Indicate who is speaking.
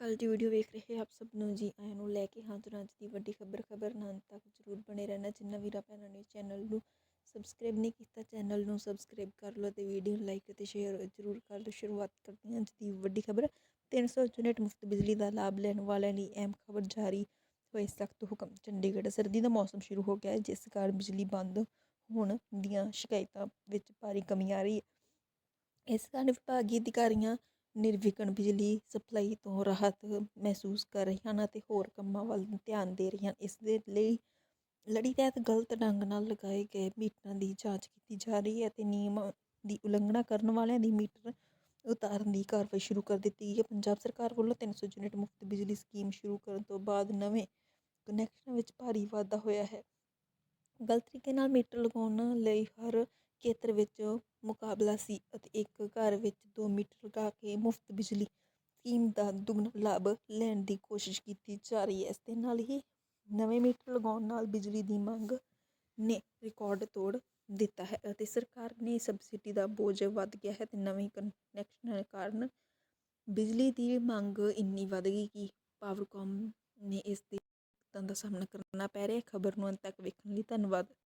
Speaker 1: ਅਕਾਲ ਦੀ video ਵੇਖ ਰਹੇ ਆਪ ਸਭ ਨੂੰ ਜੀ, ਆਇਆਂ ਨੂੰ ਲੈ ਕੇ ਹਾਜ਼ਰ ਅੱਜ ਦੀ ਵੱਡੀ ਖਬਰ ਖਬਰ ਨਾਲ ਤੱਕ ਜਰੂਰ ਬਣੇ ਰਹਿਣਾ। ਜਿੰਨਾ ਵੀਰਾਂ ਭੈਣਾਂ ਨੇ ਚੈਨਲ ਨੂੰ ਸਬਸਕ੍ਰਾਈਬ ਨਹੀਂ ਕੀਤਾ ਚੈਨਲ ਨੂੰ ਸਬਸਕ੍ਰਾਈਬ ਕਰ ਲਓ ਤੇ ਵੀਡੀਓ ਨੂੰ ਲਾਈਕ ਅਤੇ ਸ਼ੇਅਰ ਜਰੂਰ ਕਰ ਲਓ। ਸ਼ੁਰੂਆਤ ਕਰਦੇ ਹਾਂ ਅੱਜ ਦੀ ਵੱਡੀ ਖਬਰ। 300 ਯੂਨਿਟ ਮੁਫਤ ਬਿਜਲੀ ਦਾ ਲਾਭ ਲੈਣ ਵਾਲਿਆਂ ਲਈ ਅਹਿਮ ਖਬਰ ਜਾਰੀ ਹੋਏ ਸਖਤ ਹੁਕਮ। ਚੰਡੀਗੜ੍ਹ ਸਰਦੀ ਦਾ ਮੌਸਮ ਸ਼ੁਰੂ ਹੋ ਗਿਆ ਹੈ, ਜਿਸ ਕਾਰਨ ਬਿਜਲੀ ਬੰਦ ਹੋਣ ਦੀਆਂ ਸ਼ਿਕਾਇਤਾਂ ਵਿੱਚ ਭਾਰੀ ਕਮੀ ਆ ਰਹੀ ਹੈ। ਇਸ ਕਾਰਨ ਵਿਭਾਗੀ ਅਧਿਕਾਰੀਆਂ ਨਿਰਵਿਘਨ ਬਿਜਲੀ ਸਪਲਾਈ ਤੋਂ ਰਾਹਤ ਮਹਿਸੂਸ ਕਰ ਰਹੀਆਂ ਹਨ ਅਤੇ ਹੋਰ ਕੰਮਾਂ ਵੱਲ ਧਿਆਨ ਦੇ ਰਹੀਆਂ। ਇਸ ਦੇ ਲਈ ਲੜੀ ਤਹਿਤ ਗਲਤ ਢੰਗ ਨਾਲ ਲਗਾਏ ਗਏ ਮੀਟਰਾਂ ਦੀ ਜਾਂਚ ਕੀਤੀ ਜਾ ਰਹੀ ਹੈ ਅਤੇ ਨਿਯਮਾਂ ਦੀ ਉਲੰਘਣਾ ਕਰਨ ਵਾਲਿਆਂ ਦੀ ਮੀਟਰ ਉਤਾਰਨ ਦੀ ਕਾਰਵਾਈ ਸ਼ੁਰੂ ਕਰ ਦਿੱਤੀ ਗਈ ਹੈ। ਪੰਜਾਬ ਸਰਕਾਰ ਵੱਲੋਂ 300 ਯੂਨਿਟ ਮੁਫਤ ਬਿਜਲੀ ਸਕੀਮ ਸ਼ੁਰੂ ਕਰਨ ਤੋਂ ਬਾਅਦ ਨਵੇਂ ਕਨੈਕਸ਼ਨਾਂ ਵਿੱਚ ਭਾਰੀ ਵਾਧਾ ਹੋਇਆ ਹੈ। ਗਲਤ ਤਰੀਕੇ ਨਾਲ ਮੀਟਰ ਲਗਾਉਣ ਲਈ ਹਰ ਖੇਤਰ ਵਿੱਚ ਮੁਕਾਬਲਾ ਸੀ ਅਤੇ ਇੱਕ ਘਰ ਵਿੱਚ ਦੋ ਮੀਟਰ ਲਗਾ ਕੇ ਮੁਫਤ ਬਿਜਲੀ ਸਕੀਮ ਦਾ ਦੁੱਗਣਾ ਲਾਭ ਲੈਣ ਦੀ ਕੋਸ਼ਿਸ਼ ਕੀਤੀ ਜਾ ਰਹੀ ਹੈ। ਇਸ ਦੇ ਨਾਲ ਹੀ ਨਵੇਂ ਮੀਟਰ ਲਗਾਉਣ ਨਾਲ ਬਿਜਲੀ ਦੀ ਮੰਗ ਨੇ ਰਿਕਾਰਡ ਤੋੜ ਦਿੱਤਾ ਹੈ ਅਤੇ ਸਰਕਾਰ ਨੇ ਸਬਸਿਡੀ ਦਾ ਬੋਝ ਵੱਧ ਗਿਆ ਹੈ ਤੇ ਨਵੇਂ ਕਨੈਕਸ਼ਨ ਕਾਰਨ ਬਿਜਲੀ ਦੀ ਮੰਗ ਇੰਨੀ ਵੱਧ ਗਈ ਕਿ ਪਾਵਰਕੌਮ ਨੇ ਇਸ ਦੀ ਦਿੱਕਤਾਂ ਦਾ ਸਾਹਮਣਾ ਕਰਨਾ ਪੈ ਰਿਹਾ ਖਬਰ ਨੂੰ ਅੰਤ ਤੱਕ ਵੇਖਣ ਲਈ ਧੰਨਵਾਦ।